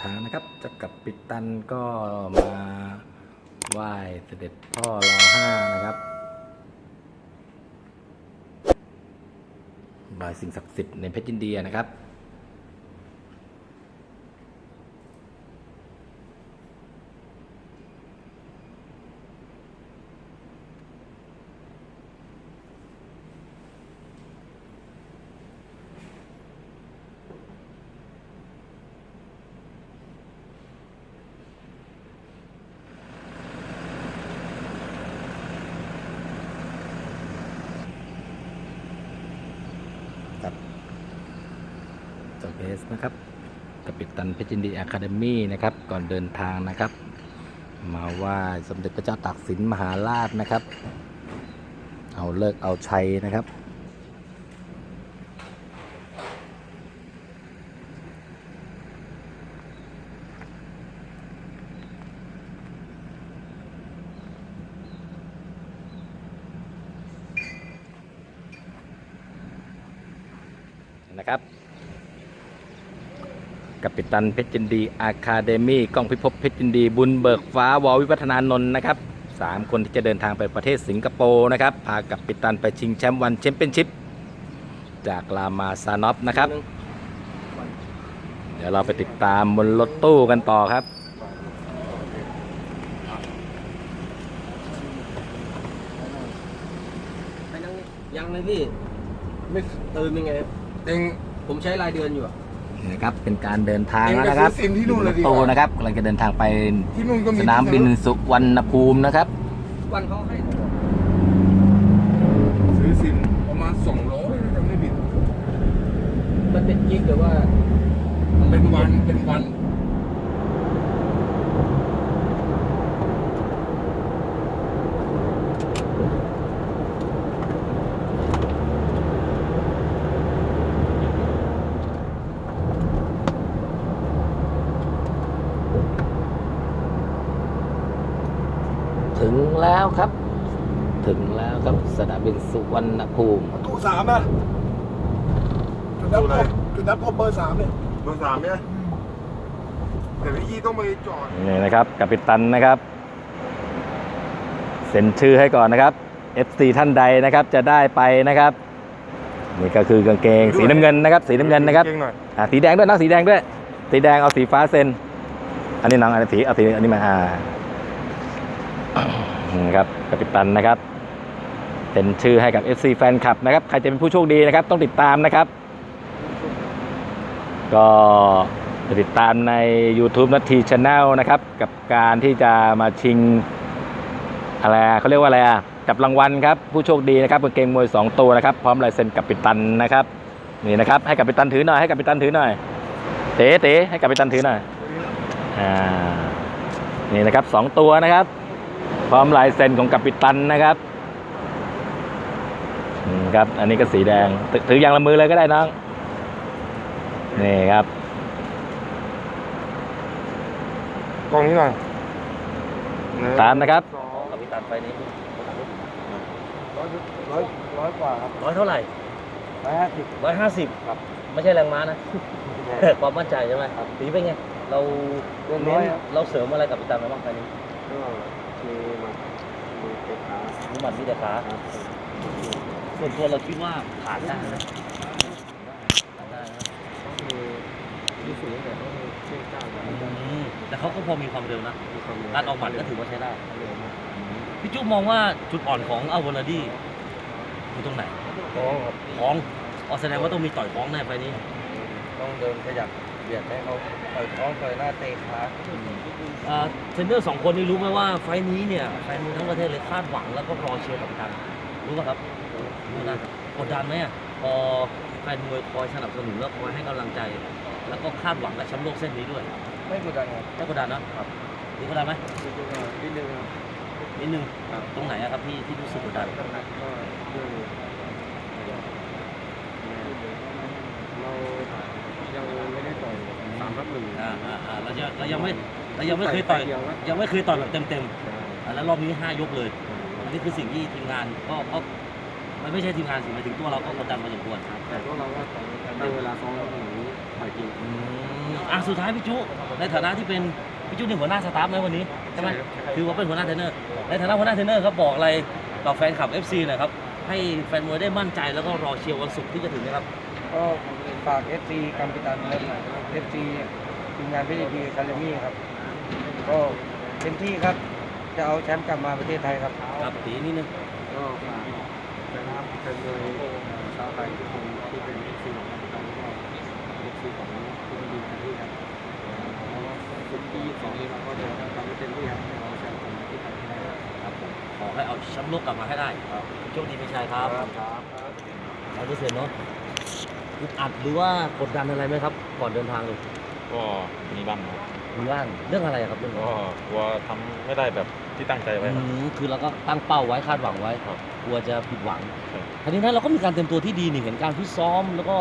ทางนะครับจะกลับปิดตันก็มาไหว้เสด็จพ่อรอห้านะครับบายสิ่งศักดิ์สิทธิ์ในเพชรยินเดียนะครับ จอเบสนะครับกัปิตันเพชรยินดีอะคาเดมี่นะครับ ก่อนเดินทางนะครับ มาไหว่าสมเด็จพระเจ้าตากสินมหาราชนะครับ เอาเลิกเอาชัยนะครับนะครับ กัปตันเพชรจินดีอาคาเดมี่ก้องพิภพเพชรจินดี บุญเบิกฟ้าววิวัฒนานนท์นะครับสามคนที่จะเดินทางไปประเทศสิงคโปร์นะครับพากัปตันไปชิงแชมป์วันแชมเปี้ยนชิพจากลามาซานอฟนะครับ เดี๋ยวเราไปติดตามบนรถตู้กันต่อครับไปนั่งนี่ยังเลยพี่ ไม่ตื่นยังไงเองผมใช้รายเดือนอยู่อะ นี่นะครับเป็นการเดินทางเองแล้วไปนะครับซื้อซิมที่นู่นเลยดีกตู้ว่านะครับกำลังจะเดินทางไปที่นู่นก็มีสนามบินสุวรรณภูมินะครับ วันเขาให้ซื้อซิมประมาณสองร้อยจำไม่ผิดมันเป็นกิ๊กหรือว่า เป็นวันเป็นวัน ถึงแล้วครับ ถึงแล้วครับ สนามบินสุวรรณภูมิ ประตูสามอะจุดนับพบจุดนับพบเบอร์สามเนี่ยเบอร์สามเนี่ยแต่พี่ยี่ต้องไปจอดนี่นะครับกัปตันนะครับ เซ็นชื่อให้ก่อนนะครับ FC ท่านใดนะครับจะได้ไปนะครับนี่ก็คือกางเกงสีน้ำเงินนะครับ สีน้ำเงินนะครับเก่งหน่อยอ่าสีแดงด้วยนะสีแดงด้วย สีแดงเอาสีฟ้าเซ็น อันนี้น้องอันนี้สีเอาสีอันนี้มาอ่านี่ครับกัปตันนะครับ เซ็นชื่อให้กับ FC แฟนคลับนะครับ ใครจะเป็นผู้โชคดีนะครับ ต้องติดตามนะครับ ก็ติดตามใน YouTube นาทีช anel นะครับ กับการที่จะมาชิงอะไรเขาเรียกว่าอะไรอะจับรางวัลครับ ผู้โชคดีนะครับกางเกงมวย 2 ตัวนะครับ พร้อมลายเซ็นกับปิตันนะครับ นี่นะครับ ให้กับปิตันถือหน่อยให้กับปิตันถือหน่อย เต๋เต๋ให้กับปิตันถือหน่อยอ่านี่นะครับสองตัวนะครับ พร้อมลายเซ็นของกับปิตันนะครับ ครับ อันนี้ก็สีแดงถถืออย่างละมือเลยก็ได้น้อง นี่ครับ กล้องนี้หน่อยตามนะครับสองกับพี่ตันไปนี้ร้อยร้อยร้อยกว่าครับร้อยเท่าไหร่ร้อยห้าสิบร้อยห้าสิบครับ ไม่ใช่แรงม้านะ ความมั่นใจใช่ไหมครับตีเป็นไง เราเรียนเน้น้อยนครับเราเสริมอะไรกับพี่ตันไปบ้างไปนี้ก็มีมามีเก็บขามีหมัดมีแต่ขาครับ ส่วนตัวเราคิดว่าผ่านได้ไหมผ่านได้นะต้องมีที่สูงแต่ต้องมีเชื่อก้าวอืมแต่เขาก็พอมีความเร็วนะมีความเร็วการออกหมัดก็ถือว่าใช้ได้เร็วมากพี่จุ๊บมองว่าจุดอ่อนของอัลวาลาดี้อยู่ตรงไหนท้องครับท้องอ๋อแสดงว่าต้องมีต่อยท้องแน่ไปนี้ ต้องเดินขยับเบียดให้เขาต่อยท้องต่อยหน้าเตะขาอ่าเทรนเนอร์สองคนนี้รู้ไหมว่าไฟล์นี้เนี่ยแฟนมวยทั้งประเทศเลยคาดหวังแล้วก็รอเชียร์กับกันรู้ป่ะครับรู้นะ กดดันไหมพอแฟนมวยคอยสนับสนุนแล้วคอยให้กำลังใจ แล้วก็คาดหวังกับแชมป์โลกเส้นนี้ด้วยไม่กดดันครับไม่กดดันนะครับนี่กดดันไหมนิดนึงครับนิดนึงตรงไหนอะครับที่ที่รู้สึกกดดันก็เรื่องเรายังไม่ได้ต่อยสามรับหนึ่งอ่าอ่าอ่าเราจะเรายังไม่เรายังไม่เคยต่อยยังไม่เคยต่อยแบบเต็มๆอะแล้วรอบนี้ห้ายกเลยอันนี้คือสิ่งที่ทีมงานก็ก็ มันไม่ใช่ทีมงานสิหมายถึงตัวเราก็กดดันมาอย่างควรแต่พวกเราก็ตั้งเวลาซ้อมอย่างนี้อต่อยจริงอืมอะสุดท้ายพี่จุในฐานะที่เป็นพี่จุนี่หัวหน้าสตาฟไหมวันนี้ใช่ไหมครับคือว่าเป็นหัวหน้าเทรนเนอร์ในฐานะหัวหน้าเทรนเนอร์ครับบอกอะไรกับแฟนคลับ FC หน่อยครับให้แฟนมวยได้มั่นใจแล้วก็รอเชียร์วันศุกร์ที่จะถึงนะครับก็ฝาก FC กัมพิตันและ FC ทีมงานพีดีคาเลมี่ครับ ก็เต็มที่ครับจะเอาแชมป์กลับมาประเทศไทยครับ ครับตีนิดนึงก็ ฝากแฟนคลับแฟนมวยชาวไทยทุกคนที่เป็น FC ของกัมพิตันแล้วก็ FC ของพีดีคาเลมี่ครับแล้วสุดที่22นี้เราก็จะทำให้เต็มที่ครับเอาแชมป์กลับมาที่ไทยให้ได้ครับครับผมขอให้เอาแชมป์โลกกลับมาให้ได้โชคดีไม่ใช่ครับร้อยเปอร์เซ็นต์เนาะอึดอัดหรือว่ากดดันอะไรไหมครับ ก่อนเดินทางเลยก็มีบ้างครับมีบ้างเรื่องอะไรครับเรื่องก็กลัวทำไม่ได้แบบที่ตั้งใจไว้ครับอืมคือเราก็ตั้งเป้าไว้คาดหวังไว้ครับกลัวจะผิดหวังครับ ทีนี้นั้นเราก็มีการเตรียมตัวที่ดีนี่เห็นการฟิซ้อม แล้วก็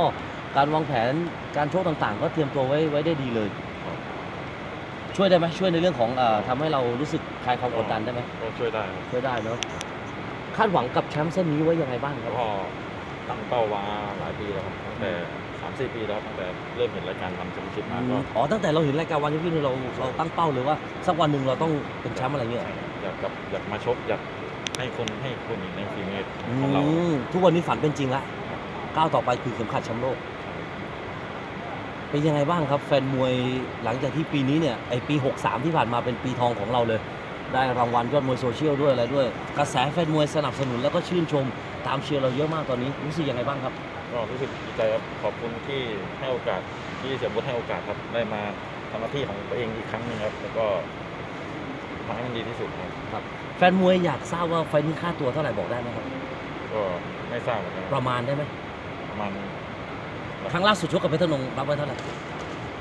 การวางแผนการโชคต่างๆ ก็เตรียมตัวไว้ไว้ได้ดีเลย ช่วยได้ไหมช่วยในเรื่องของเอ่อทำให้เรารู้สึกคลายความกดดันได้ไหมก็ช่วยได้ครับช่วยได้เนาะคาดหวังกับแชมป์เส้นนี้ไว้ยังไงบ้างครับก็ตั้งเป้ามาหลายปีแล้วครับตั้งแต่สามสี่ปีแล้วครับตั้งแต่เริ่มเห็นรายการทำแชมเปี้ยนชิพมาก็อ๋อตั้งแต่เราเห็นรายการวันที่เราเราตั้งเป้าเลยว่าสักวันหนึ่งเราต้องเป็นแชมป์อะไรเงี้ย อยากกับอยากมาชกอยาก ให้คนให้คนเห็นในฝีมือของเราอืมทุกวันนี้ฝันเป็นจริงละก้าวต่อไปคือเข็มขัดแชมป์โลก เป็นยังไงบ้างครับ แฟนมวยหลังจากที่ปีนี้เนี่ยไอปี 63 ที่ผ่านมาเป็นปีทองของเราเลย ได้รางวัลยอดมวยโซเชียลด้วยอะไรด้วย กระแสแฟนมวยสนับสนุนแล้วก็ชื่นชม ตามเชียร์เราเยอะมากตอนนี้รู้สึกยังไงบ้างครับ ก็รู้สึกดีใจครับขอบคุณที่ให้โอกาสที่เสียบุญให้โอกาสครับได้มาทำหน้าที่ของตัวเองอีกครั้งหนึ่งครับ แล้วก็ ทำให้มันดีที่สุดครับ แฟนมวยอยากทราบว่าไฟล์นี้ค่าตัวเท่าไหร่บอกได้ไหมครับ ก็ไม่ทราบเหมือนกันประมาณได้ไหมประมาณครั้งล่าสุดชกกับเพชรธนงรับไว้เท่าไหร่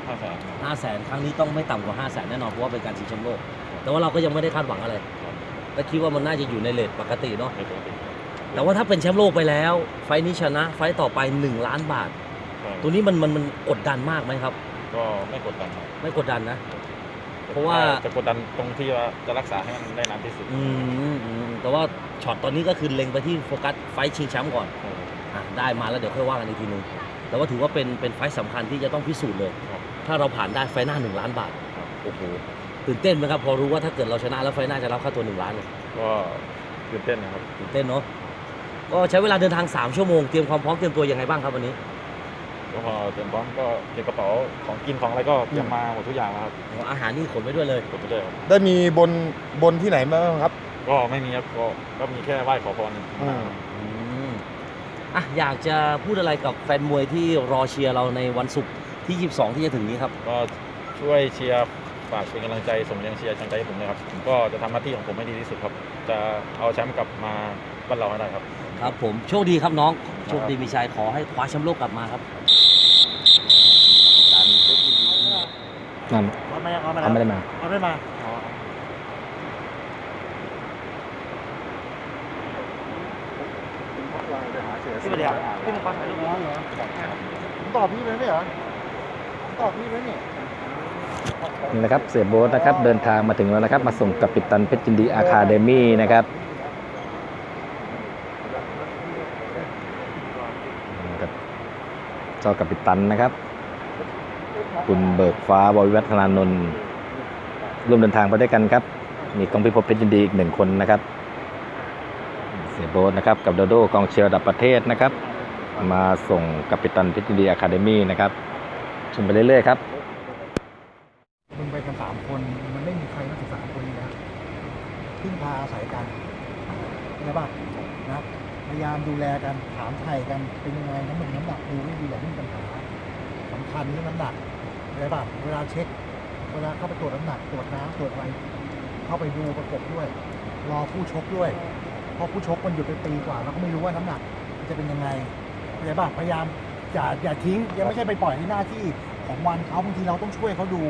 ห้าแสนห้าแสนครั้งนี้ต้องไม่ต่ำกว่าห้าแสนแน่นอนเพราะว่าเป็นการชิงแชมป์โลก แต่ว่าเราก็ยังไม่ได้คาดหวังอะไรก็คิดว่ามันน่าจะอยู่ในเลทปกติเนาะในปกติแต่ว่าถ้าเป็นแชมป์โลกไปแล้ว ไฟล์นี้ชนะ ไฟล์ต่อไป1ล้านบาทครับตัวนี้มันมันมันกดดันมากไหมครับ ก็ไม่กดดันครับไม่กดดันนะ เพราะว่า จะกดดันตรงที่ว่าจะรักษาให้มันได้นานที่สุดอืมอืมแต่ว่าช็อตตอนนี้ก็คือเล็งไปที่โฟกัสไฟล์ชิงแชมป์ก่อนครับอะได้มาแล้วเดี๋ยวค่อยว่ากันอีกทีนึงแต่ว่าถือว่าเป็นเป็นไฟล์สำคัญที่จะต้องพิสูจน์เลยครับถ้าเราผ่านได้ไฟล์หน้า1ล้านบาทครับโอ้โหตื่นเต้นไหมครับพอรู้ว่าถ้าเกิดเราชนะแล้วไฟล์หน้าจะรับค่าตัว1ล้านเนี่ยก็ตื่นเต้นนะครับตื่นเต้นเนาะก็ใช้เวลาเดินทาง 3 ชั่วโมงเตรียมความพร้อมเตรียมตัวยังไงบ้างครับวันนี้ ก็พอเตรียมพร้อมก็เตรียมกระเป๋าของกินของอะไรก็เตรียมมาหมดทุกอย่างแล้วครับอาหารนี่ขนไปด้วยเลยกดไปเลยครับได้มีบนบนที่ไหนบ้างครับ ก็ไม่มีครับก็ก็มีแค่ไหว้ขอพรอืม อืมอะอยากจะพูดอะไรกับแฟนมวยที่รอเชียร์เราในวันศุกร์ที่ 22 ที่จะถึงนี้ครับ ก็ช่วยเชียร์ฝากเป็นกำลังใจส่งแรงเชียร์กำลังใจให้ผมเลยครับผมก็จะทำหน้าที่ของผมให้ดีที่สุดครับ จะเอาแชมป์กลับมาบ้านเราให้ได้ครับ ครับผมโชคดีครับน้อง โชคดีมีชัยขอให้คว้าแชมป์โลกกลับมาครับ นั่นเอาไม่เอาไม่เขาไม่ได้มาเอาไม่มาพี่เดียวพี่มึงฟังถ่ายรูปน้องเหรอผมตอบพี่เลยไม่เหรอผมตอบพี่เลยนี่นี่นะครับเสียโบ๊ทนะครับเดินทางมาถึงแล้วนะครับ มาส่งกับปิตันเพชรจินดีอาคาเดมี่นะครับนี่ครับเจ้ากับปิตันนะครับ คุณเบิกฟ้าววิวัฒนานนท์ร่วมเดินทางไปด้วยกันครับ มีกองพิภพเพชรยินดีอีกหนึ่งคนนะครับ เสียโบ๊ทนะครับ กับโดโดกองเชียร์ระดับประเทศนะครับ มาส่งกับปิตันเพชรยินดีอะคาเดมี่นะครับชมไปเรื่อยๆครับมึงไปกันสามคนมันไม่มีใครนอกจากสามคนนี้นะพึ่งพาอาศัยกันใช่ปะนะพยายามดูแลกันถามไถ่กันเป็นยังไงน้ำหนักน้ำหนักดูไม่ดีอย่าให้มีปัญหาสำคัญเรื่องน้ำหนัก ใช่ปะเวลาเช็ค เวลาเข้าไปตรวจน้ำหนักตรวจน้ำตรวจอะไรเข้าไปดูประกบด้วย รอผู้ชกด้วยเพราะผู้ชกมันหยุดไปปีกว่าเราก็ไม่รู้ว่าน้ำหนักมันจะเป็นยังไงเข้าใจปะพยายามอย่าอย่าทิ้งยังไม่ใช่ไปปล่อยให้หน้าที่ของวันเขาบางทีเราต้องช่วยเขาดู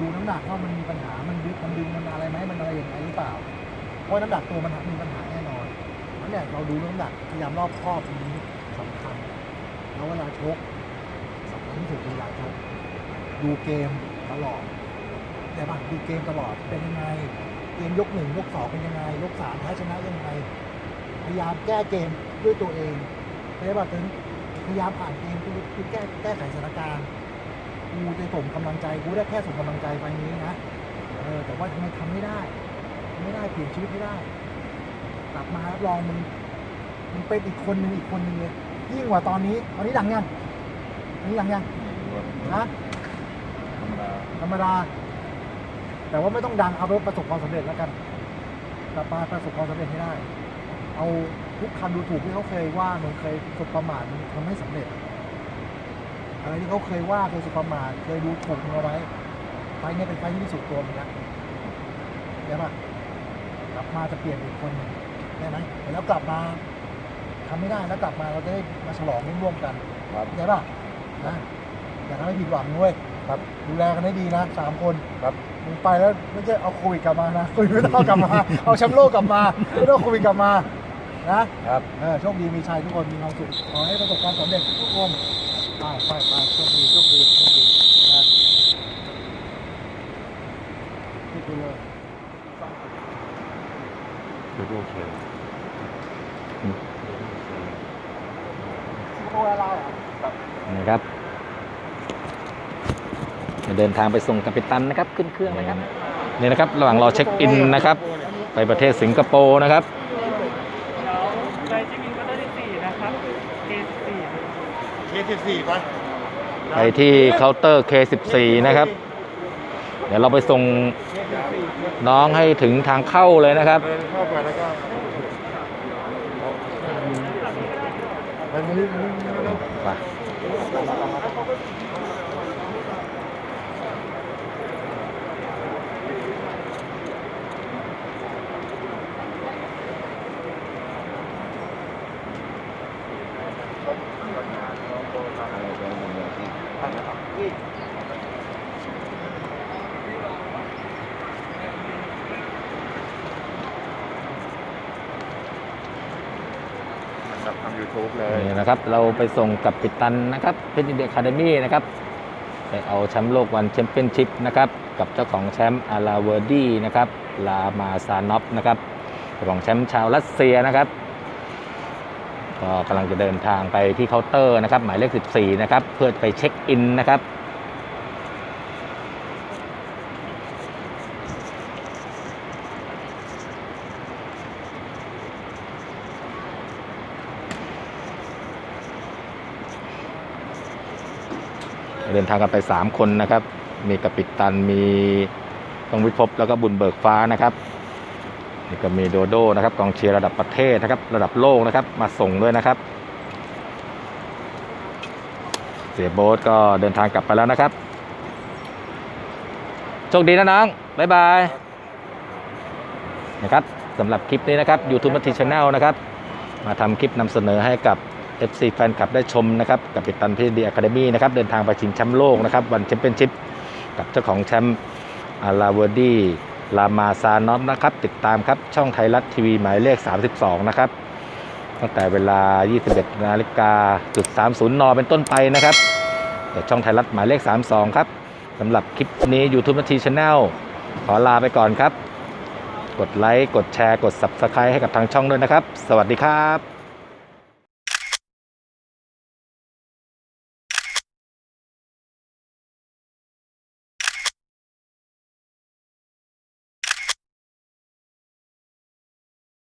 ดูน้ำหนักว่ามันมีปัญหามันดึงมันดึงมันอะไรไหมมันอะไรอย่างไรหรือเปล่าเพราะน้ำหนักตัวมันมีปัญหาแน่นอนเพราะเนี่ยเราดูน้ำหนักพยายามรอบครอบตรงนี้สำคัญแล้วเวลาชกสำคัญที่สุดเวลาชก ดูเกมตลอดแต่ป่ะดูเกมตลอดเป็นยังไง เกมยกหนึ่งยกสองเป็นยังไง ยกสามแพ้ชนะยังไง พยายามแก้เกมด้วยตัวเองใช่ป่ะถึงพยายามอ่านเกมคือแก้แก้ไขสถานการณ์กูจะส่งกำลังใจกูได้แค่ส่งกำลังใจไปนี้นะเออแต่ว่าทำไมทำไม่ได้ไม่ได้เปลี่ยนชีวิตไม่ได้ กลับมารับรองมึงมึงเป็นอีกคนนึงอีกคนนึงเลยยิ่งกว่าตอนนี้ตอนนี้ดังยังตอนนี้ดังยังนะธรรมดา ธรรมดา แต่ว่าไม่ต้องดังเอาไปประสบความสำเร็จแล้วกันกลับมาประสบความสำเร็จให้ได้ เอาทุกคำดูถูกที่เขาเคยว่ามึงเคยสบประมาทมึงทำให้สำเร็จ อะไรที่เขาเคยว่าเคยสบประมาทเคยดูถูกมึงเอาไว้ไฟเนี่ยเป็นไฟที่พิสูจน์ตัวมึงแล้วใช่ปะกลับมาจะเปลี่ยนเป็นอีกคนหนึ่งได้ไหมแล้วกลับมาทำไม่ได้แล้วกลับมาเราจะได้มาฉลองร่วมกันครับใช่ปะนะอย่าทำให้ผิดหวังด้วย ครับดูแลกันให้ดีนะสามคนครับมึงไปแล้วไม่ใช่เอาโควิดกลับมานะโควิดไม่ต้องเอากลับมา เอาแชมป์โลกกลับมาไม่ต้องเอาโควิดกลับมานะครับเออโชคดีมีชัยทุกคนมีความสุขขอให้ประสบความสำเร็จทุกคนไปไปไปโชคดีโชคดีโชคดีนะนี่คือเลยคือโอเคโอ้ยเราอะ นี่ครับ เดินทางไปส่งกัปตันนะครับขึ้นเครื่องนะครับนี่นะครับระหว่างรอเช็คอินนะครับ ไปประเทศสิงคโปร์นะครับไปจิมินก็ได้ที่สี่นะครับเกสี่เคสที่สี่ไปไปที่เคาน์เตอร์ K14 นะครับ เดี๋ยวเราไปส่งน้องให้ถึงทางเข้าเลยนะครับเดินเข้าไปแล้วก็ไป มานี่มานี่มานี่ไปครับทำยูทูบเลยนี่นะครับ เราไปส่งกับปิตันนะครับเพชรอินเดียคาเดมี่นะครับไปเอาแชมป์โลกวันแชมเปี้ยนชิพนะครับ กับเจ้าของแชมป์อาราเวอร์ดี้นะครับ ลามาซานอฟนะครับเจ้าของแชมป์ชาวรัสเซียนะครับ ก็กำลังจะเดินทางไปที่เคาน์เตอร์นะครับ หมายเลข 14 นะครับ เพื่อไปเช็คอินนะครับ เดินทางกันไป 3 คนนะครับ มีกัปปิตันมีต้องวิภพแล้วก็บุญเบิกฟ้านะครับนี่ก็มีโดโดนะครับกองเชียร์ระดับประเทศนะครับ ระดับโลกนะครับ มาส่งด้วยนะครับ เสียโบ๊ทก็เดินทางกลับไปแล้วนะครับโชคดีนะน้องบ๊ายบายนะครับสำหรับคลิปนี้นะครับ YouTube มัท c ช a แนลนะครับ มาทำคลิปนำเสนอให้กับ FC แฟนคลับได้ชมนะครับกับปิตันพีดีอะคาเดมี่นะครับเดินทางไปชิงแชมป์โลกนะครับวันแชมเปี้ยนชิพกับเจ้าของแชมป์อาราเวอร์ดีลามาซานอฟนะครับติดตามครับช่องไทยรัฐทีวีหมายเลข 32 นะครับตั้งแต่เวลา 21นาฬิกาจุด30 น เป็นต้นไปนะครับแต่ช่องไทยรัฐหมายเลข 32 ครับสำหรับคลิปนี้ YouTube มัท c ช a แนลขอลาไปก่อนครับ กดไลค์ กดแชร์ กด Subscribe ให้กับทางช่องด้วยนะครับ สวัสดีครับ